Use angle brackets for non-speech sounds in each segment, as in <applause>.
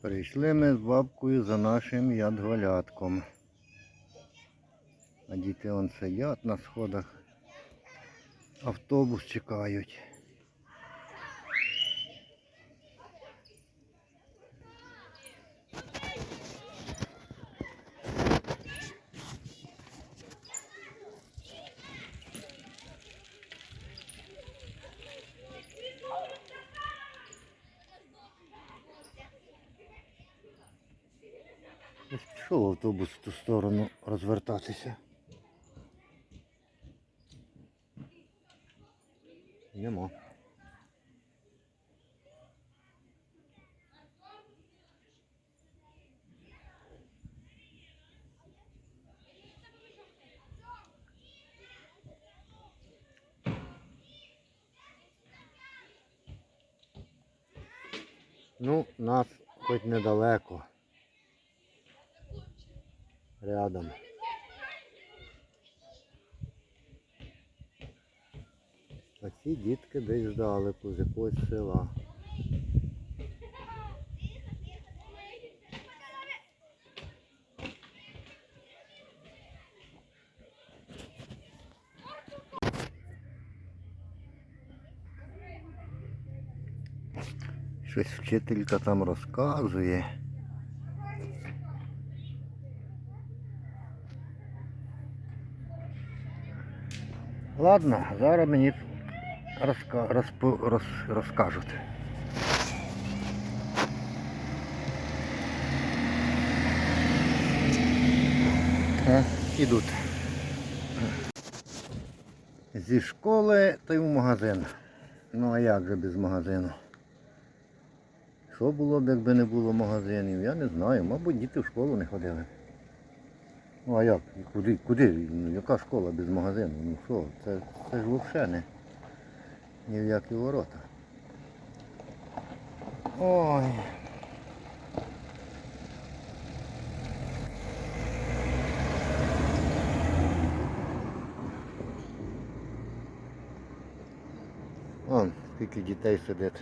Прийшли ми з бабкою за нашим ядголятком. А діти он сидять на сходах. Автобус чекають. Ось пішов автобус в ту сторону розвертатися. Нема. Ну, нас хоч недалеко. Рядом. А ці дітки десь здалеку, з якогось села. Щось вчителька там розказує. Ладно, зараз мені розка... розпо... роз... розкажуть. О, ідуть. Зі школи та й в магазин. Ну а як же без магазину? Що було б, якби не було магазинів? Я не знаю. Мабуть, діти в школу не ходили. Ну а як? Куди? Куди? Ну, яка школа без магазину? Ну що, це, це ж взагалі не ні в які ворота. Ой. Вон, скільки дітей сидить.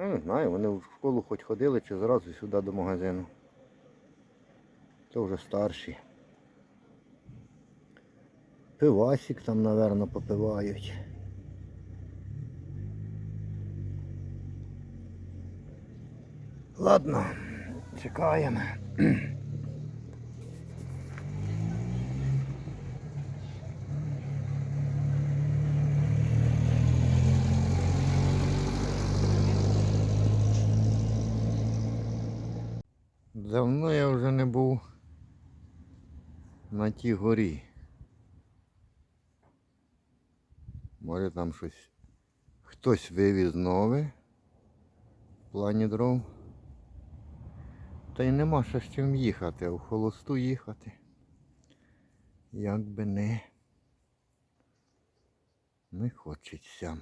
Я не знаю, вони в школу хоч ходили чи зразу сюди до магазину. Це вже старші. Пивасик там, напевно, попивають. Ладно, чекаємо. Давно я вже не був на тій горі. Може там щось хтось вивіз нове в плані дров. Та й нема ще з чим їхати, а в холосту їхати. Як би не, не хочеться.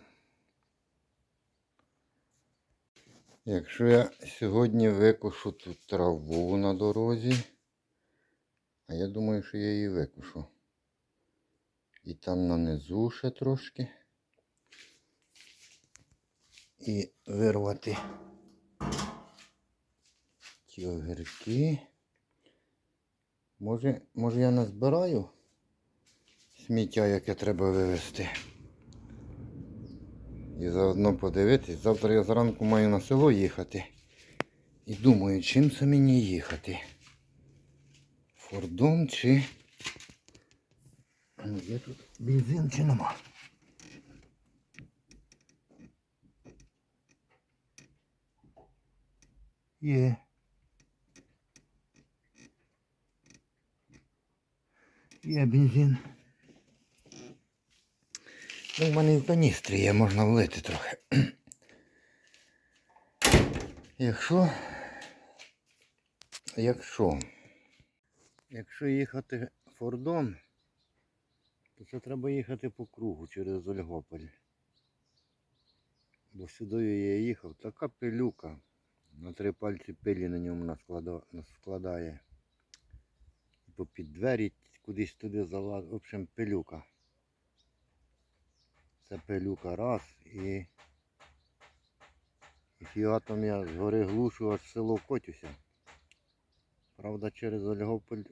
Якщо я сьогодні викошу тут траву на дорозі, а я думаю, що я її викошу. І там нанизу ще трошки. І вирвати ті огірки. Може, може я назбираю сміття, яке треба вивезти. І заодно подивитись. Завтра я зранку маю на село їхати. І думаю, чим це мені їхати? Фордом чи... Ну, є тут бензин чи нема? Є. Є бензин. Ну, в мене і в каністрі є, можна влити трохи. <clears throat> Якщо. Якщо. Якщо їхати Фордом, то це треба їхати по кругу через Ольгополь. Бо сюди я їхав, така пилюка. На три пальці пилі на ньому насклада- наскладає. Попід двері кудись туди залазить. В общем, пилюка. Це пилюка раз і. І фіатом я з гори глушу аж село Котюся. Правда, через Ольгополь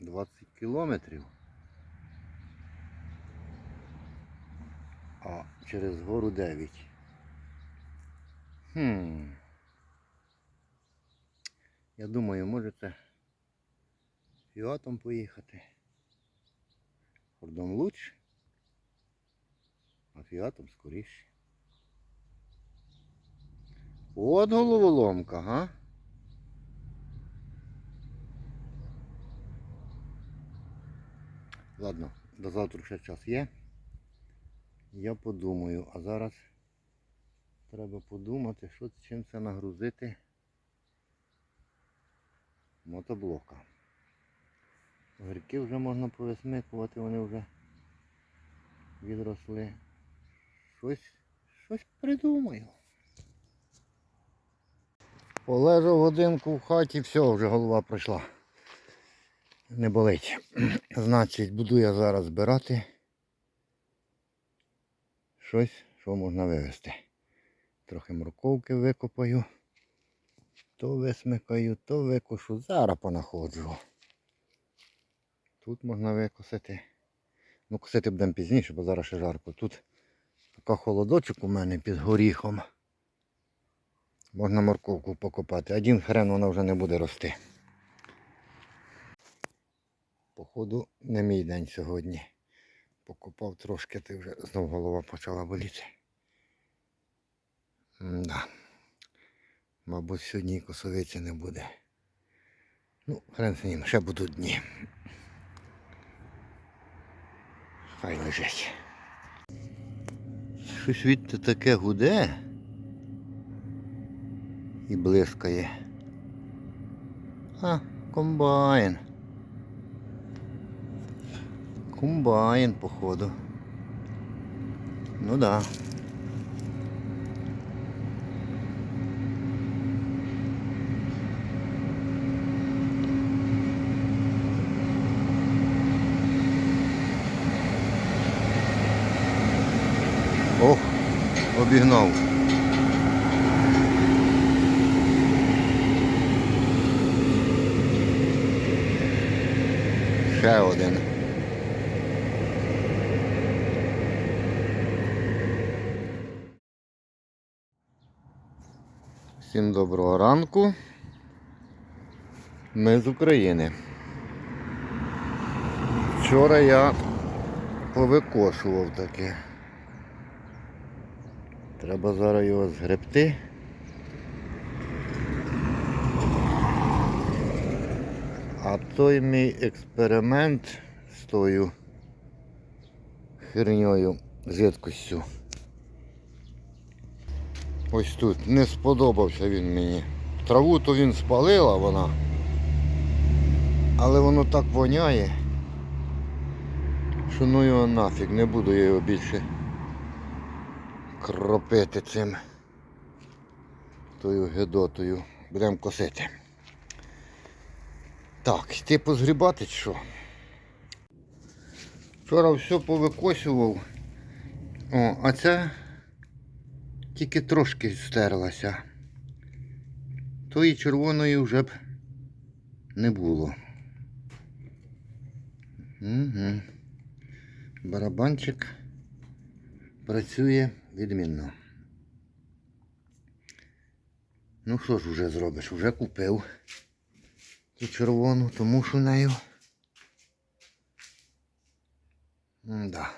20 кілометрів. А через гору 9. Хм. Я думаю, може це фіатом поїхати. Фордом лучше, а фіатом скоріше. От головоломка, га? Ладно, до завтра ще час є. Я подумаю, а зараз треба подумати, що чим це нагрузити мотоблока. Огірки вже можна повисмикувати, вони вже відросли. Щось, щось придумаю. Полежав годинку в хаті, все, вже голова пройшла. Не болить. <clears throat> Значить, буду я зараз збирати щось, що можна вивезти. Трохи морковки викопаю, то висмикаю, то викошу. Зараз понаходжу. Тут можна викосити. Ну, косити будемо пізніше, бо зараз ще жарко. Тут така холодочок у мене під горіхом. Можна морковку покопати. Один хрен вона вже не буде рости. Походу, не мій день сьогодні. Покопав трошки, ти вже знов голова почала боліти. Да. Мабуть, сьогодні косовиці не буде. Ну, хрен з ним, ще будуть дні. Хай лежить. Щось відти таке гуде і блискає. А, комбайн. Комбайн, походу. Ну да. Обігнав. Ще один. Всім доброго ранку. Ми з України. Вчора я повикошував таке. Треба зараз його згребти. А той мій експеримент з тою херньою жидкостю. Ось тут не сподобався він мені. Траву то він спалила вона. Але воно так воняє, що ну його нафіг, не буду я його більше кропити цим тою гедотою. Будемо косити. Так, йти позгрібати що? Вчора все повикосював. О, а ця тільки трошки стерлася. Тої червоної вже б не було. Угу. Барабанчик працює відмінно. Ну що ж вже зробиш? Вже купив цю червону, тому що нею. Да.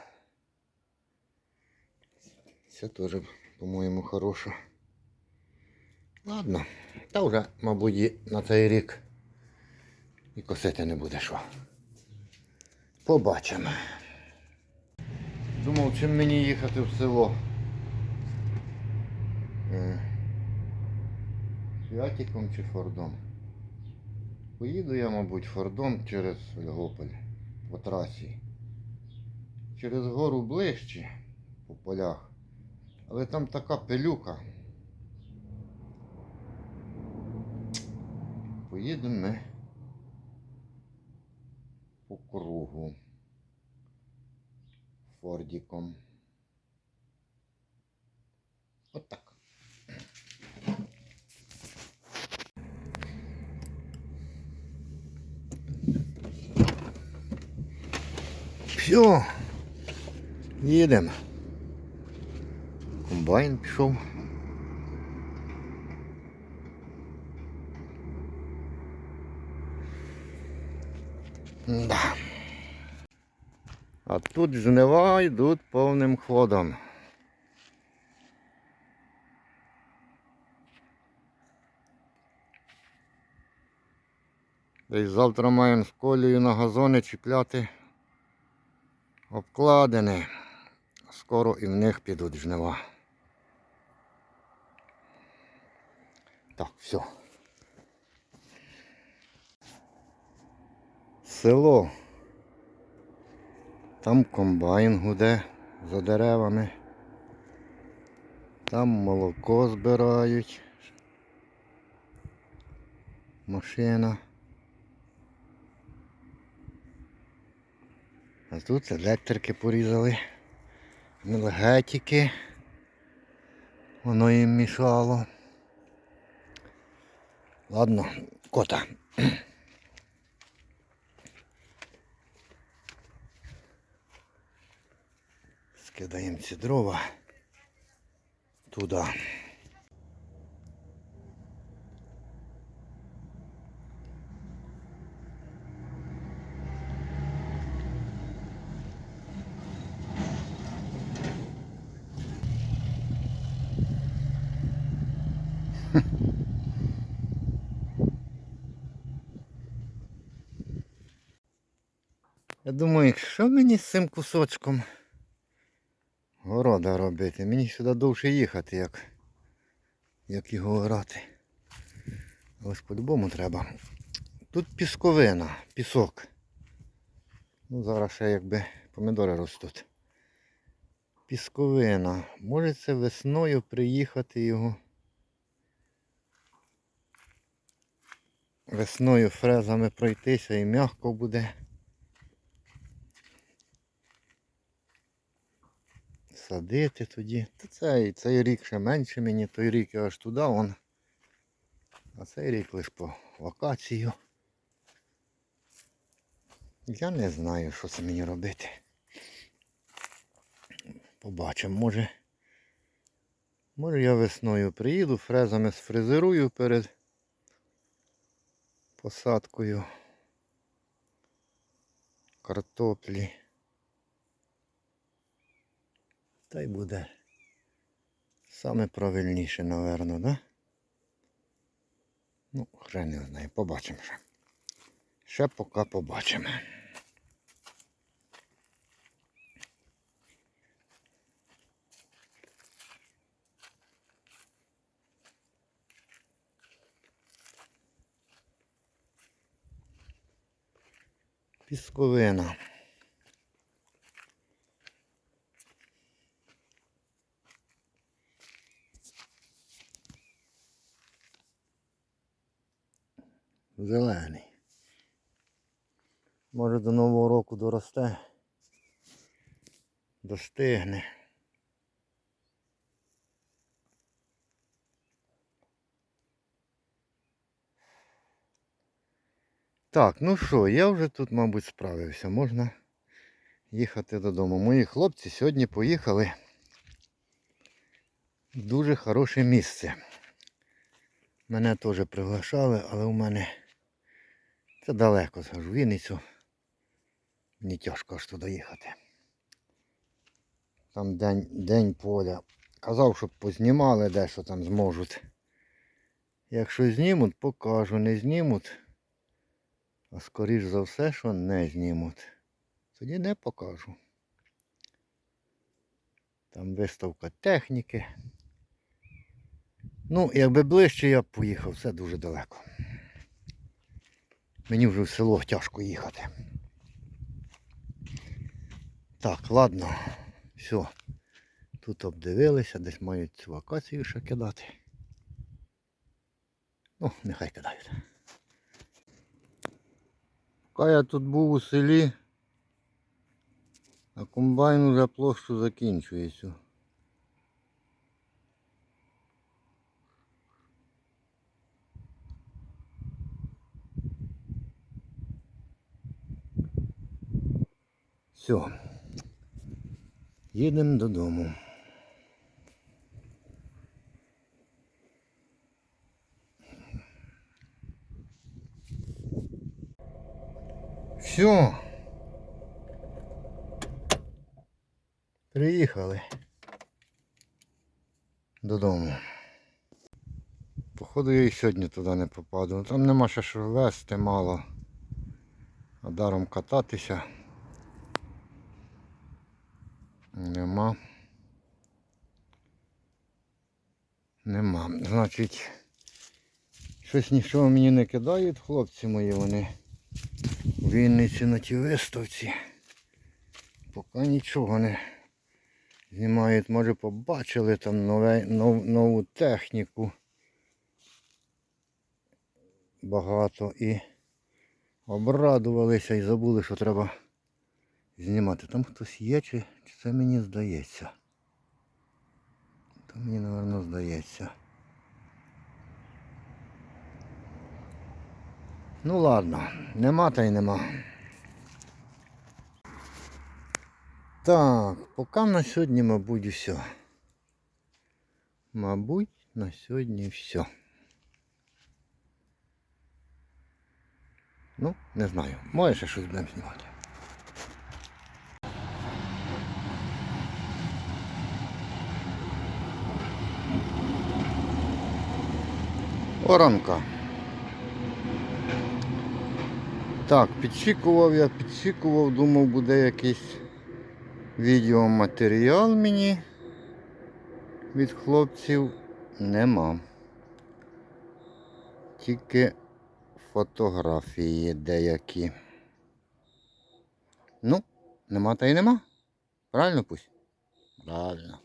Це теж, по-моєму, хороша. Ладно, та вже, мабуть, на цей рік і косити не буде що. Побачимо. Думав, чим мені їхати в село. Фіатіком чи Фордом. Поїду я, мабуть, Фордом через Льгополь по трасі. Через гору ближче по полях. Але там така пилюка. Поїдемо ми по кругу Фордіком. Отак. Все. Їдемо. Комбайн пішов. Да. А тут жнива йдуть повним ходом. Десь завтра маємо з колею на газони чіпляти обкладини. Скоро і в них підуть жнива. Так, все. Село. Там комбайн гуде за деревами. Там молоко збирають. Машина. А тут електрики порізали. Енергетики. Воно їм мішало. Ладно, кота. Скидаємо ці дрова туди. Я що мені з цим кусочком города робити? Мені сюди довше їхати, як, як його орати. Ось по-любому треба. Тут пісковина, пісок. Ну, зараз ще якби помідори ростуть. Пісковина. Може це весною приїхати його. Весною фрезами пройтися і м'яко буде. Садити тоді. Та цей, цей рік ще менше мені, той рік я аж туди вон. А цей рік лише по вакацію. Я не знаю, що це мені робити. Побачимо, може. Може я весною приїду, фрезами сфрезерую перед посадкою картоплі. Та й буде саме правильніше, напевно, да? Ну, хрен не знає, побачимо ще. Ще поки побачимо. Пісковина. Зелений. Може до Нового року доросте. Достигне. Так, ну що, я вже тут, мабуть, справився. Можна їхати додому. Мої хлопці сьогодні поїхали в дуже хороше місце. Мене теж приглашали, але у мене це далеко, скажу, Вінницю. Мені тяжко аж туди їхати. Там день, день поля. Казав, щоб познімали дещо там зможуть. Якщо знімуть, покажу. Не знімуть. А скоріш за все, що не знімуть. Тоді не покажу. Там виставка техніки. Ну, якби ближче я б поїхав, це дуже далеко. Мені вже в село тяжко їхати. Так, ладно, все. Тут обдивилися, десь мають цю акацію ще кидати. Ну, нехай кидають. Поки я тут був у селі, а комбайн вже площу закінчує цю. Все, Все. Їдемо додому. Все. Приїхали додому. Походу я і сьогодні туди не попаду. Ну, Там нема ще що вести мало. А даром кататися. Нема. Нема. Значить, щось нічого мені не кидають, хлопці мої, вони в Вінниці на тій виставці. Поки нічого не знімають. Може побачили там нове, нов, нову техніку. Багато і обрадувалися і забули, що треба знімати. Там хтось є, чи, чи це мені здається? То мені, напевно, здається. Ну ладно, нема та й нема. Так, поки на сьогодні, мабуть, все. Мабуть, на сьогодні все. Ну, не знаю. Може ще щось будемо знімати. Оранка. Так, підсікував я, підсікував, думав, буде якийсь відеоматеріал мені від хлопців. Нема. Тільки фотографії деякі. Ну, нема та й нема. Правильно пусть? Правильно.